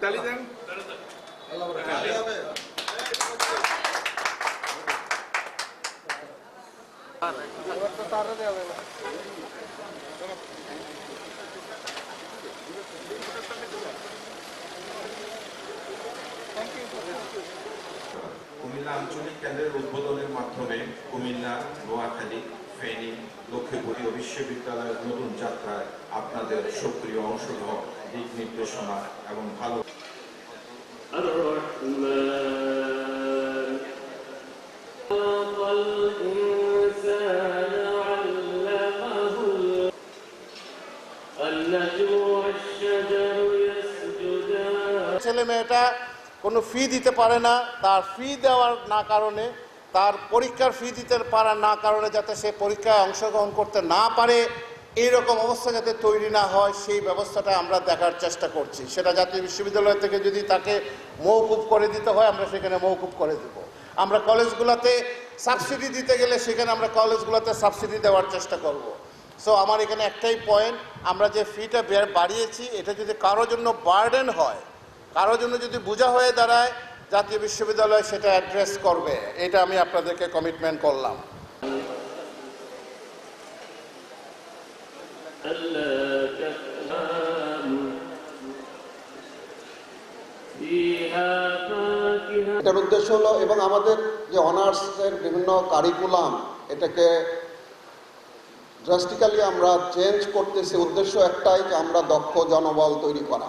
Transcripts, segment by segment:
তালি দেন তারা কুমিল্লা আঞ্চলিক কেন্দ্রের উদ্বোধনের মাধ্যমে কুমিল্লা, নোয়াখালী, ফেনী লক্ষ্মীপুরীয় বিশ্ববিদ্যালয়ের নতুন যাত্রায় আপনাদের সক্রিয় অংশগ্রহণ, দিক নির্দেশনা এবং ভালো ছেলে মেয়েটা কোনো ফি দিতে পারে না, তার ফি দেওয়ার না কারণে, তার পরীক্ষার ফি দিতে পারার না কারণে যাতে সে পরীক্ষায় অংশগ্রহণ করতে না পারে, এইরকম অবস্থা যাতে তৈরি না হয়, সেই ব্যবস্থাটা আমরা দেখার চেষ্টা করছি। সেটা জাতীয় বিশ্ববিদ্যালয় থেকে যদি তাকে মৌকুব করে দিতে হয়, আমরা সেখানে মৌকুব করে দেব। আমরা কলেজগুলোতে সাবসিডি দিতে গেলে সেখানে আমরা কলেজগুলোতে সাবসিডি দেওয়ার চেষ্টা করব। সো আমার এখানে একটাই পয়েন্ট আমরা যে ফিটা বাড়িয়েছি, এটা যদি কারও জন্য বার্ডেন হয় কারও জন্য যদি বোঝা হয়ে দাঁড়ায়, জাতীয় বিশ্ববিদ্যালয় সেটা অ্যাড্রেস করবে। এটা আমি আপনাদেরকে কমিটমেন্ট করলাম। এটার উদ্দেশ্য হলো, এবং আমাদের যে অনার্সের বিভিন্ন কারিকুলাম এটাকে ড্রাস্টিক্যালি আমরা চেঞ্জ করতেছি। উদ্দেশ্য একটাই যে আমরা দক্ষ জনবল তৈরি করা।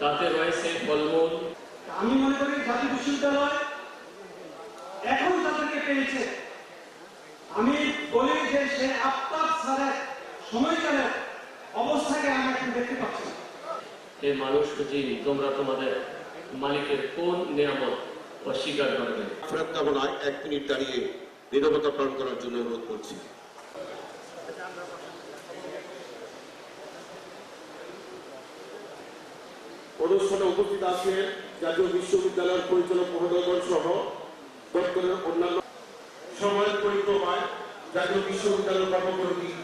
তাতে রয়েছে ফলমূল। আমি মনে করি জাতীয় বিশ্ববিদ্যালয় এখন তাদেরকে পেয়েছে। আমি বলি যে সে আফতাব স্যারের সময়কালের অবস্থাকে আমরা এখন দেখতে পাচ্ছি। হে মানুষ জিন তোমরা তোমাদের মালিকের কোন নিয়ামত অস্বীকার করবে? ফেরত কামনায় এক মিনিট দাঁড়িয়ে নিরবতা পালন করার জন্য অনুরোধ করছি। অনুষ্ঠানে উপস্থিত আছেন জাতীয় বিশ্ববিদ্যালয়ের পরিচালক মহোদয়গণ সহ দপ্তরের অন্যান্য সময়ের পরিক্রমায় জাতীয় দিন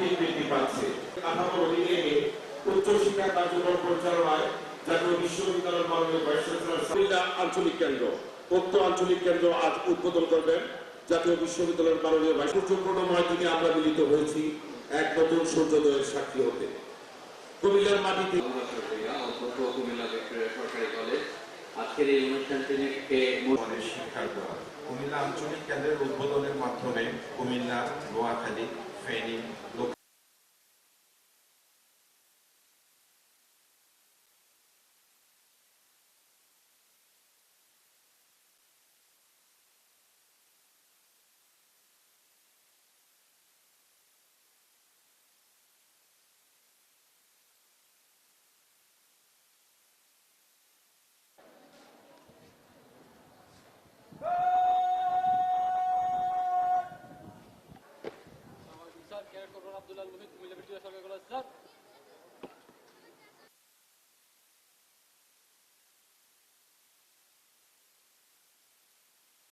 দিন বৃদ্ধি পাচ্ছে। কাঠামোর অধীনে এনে উচ্চশিক্ষা কার্যক্রম পরিচালনায় জাতীয় মাননীয় আঞ্চলিক কেন্দ্র, উক্ত আঞ্চলিক কেন্দ্র আজ উদ্বোধন করবেন জাতীয় বিশ্ববিদ্যালয়ের মাননীয় ভাইস সূর্যপূর্ণময় দিনে আমরা মিলিত হয়েছি এক নতুন সূর্যোদয়ের সাক্ষী হতে। কুমিল্লার মাটিতে। কুমিল্লা ভিক্টোরিয়া সরকারি কলেজ আজকের এই অনুষ্ঠানটিকে আমাদের শিক্ষার দ্বার কুমিল্লা আঞ্চলিক কেন্দ্রের উদ্বোধনের মাধ্যমে কুমিল্লা নোয়াখালী ফেনী